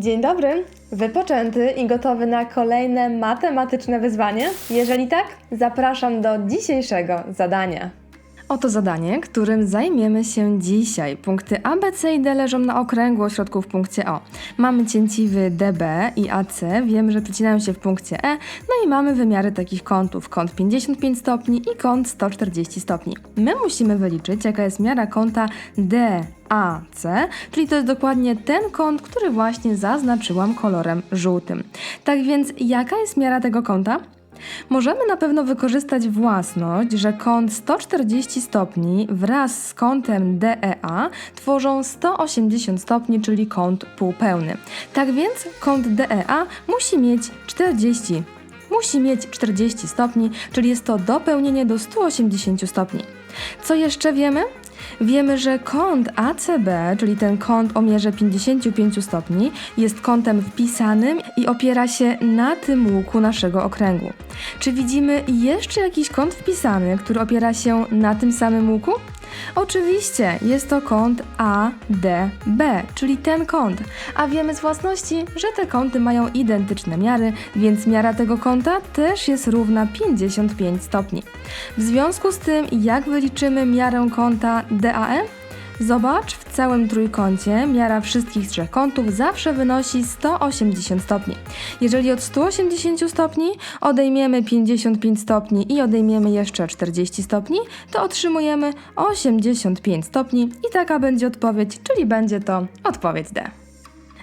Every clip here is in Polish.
Dzień dobry, wypoczęty i gotowy na kolejne matematyczne wyzwanie? Jeżeli tak, zapraszam do dzisiejszego zadania. Oto zadanie, którym zajmiemy się dzisiaj. Punkty A, B, C i D leżą na okręgu o środku w punkcie O. Mamy cięciwy DB i AC, wiemy, że przecinają się w punkcie E, no i mamy wymiary takich kątów. Kąt 55 stopni i kąt 140 stopni. My musimy wyliczyć, jaka jest miara kąta DAC, czyli to jest dokładnie ten kąt, który właśnie zaznaczyłam kolorem żółtym. Tak więc, jaka jest miara tego kąta? Możemy na pewno wykorzystać własność, że kąt 140 stopni wraz z kątem DEA tworzą 180 stopni, czyli kąt półpełny. Tak więc kąt DEA musi mieć 40 musi mieć 40 stopni, czyli jest to dopełnienie do 180 stopni. Co jeszcze wiemy? Wiemy, że kąt ACB, czyli ten kąt o mierze 55 stopni, jest kątem wpisanym i opiera się na tym łuku naszego okręgu. Czy widzimy jeszcze jakiś kąt wpisany, który opiera się na tym samym łuku? Oczywiście, jest to kąt ADB, czyli ten kąt. A wiemy z własności, że te kąty mają identyczne miary, więc miara tego kąta też jest równa 55 stopni. W związku z tym, jak wyliczymy miarę kąta DAE? Zobacz, w całym trójkącie miara wszystkich trzech kątów zawsze wynosi 180 stopni. Jeżeli od 180 stopni odejmiemy 55 stopni i odejmiemy jeszcze 40 stopni, to otrzymujemy 85 stopni i taka będzie odpowiedź, czyli będzie to odpowiedź D.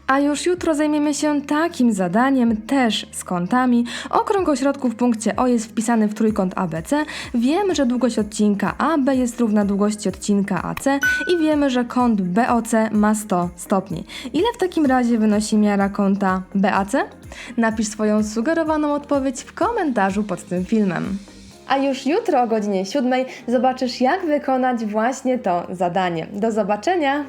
A już jutro zajmiemy się takim zadaniem, też z kątami. Okrąg o środku w punkcie O jest wpisany w trójkąt ABC. Wiemy, że długość odcinka AB jest równa długości odcinka AC i wiemy, że kąt BOC ma 100 stopni. Ile w takim razie wynosi miara kąta BAC? Napisz swoją sugerowaną odpowiedź w komentarzu pod tym filmem. A już jutro o godzinie 7 zobaczysz, jak wykonać właśnie to zadanie. Do zobaczenia!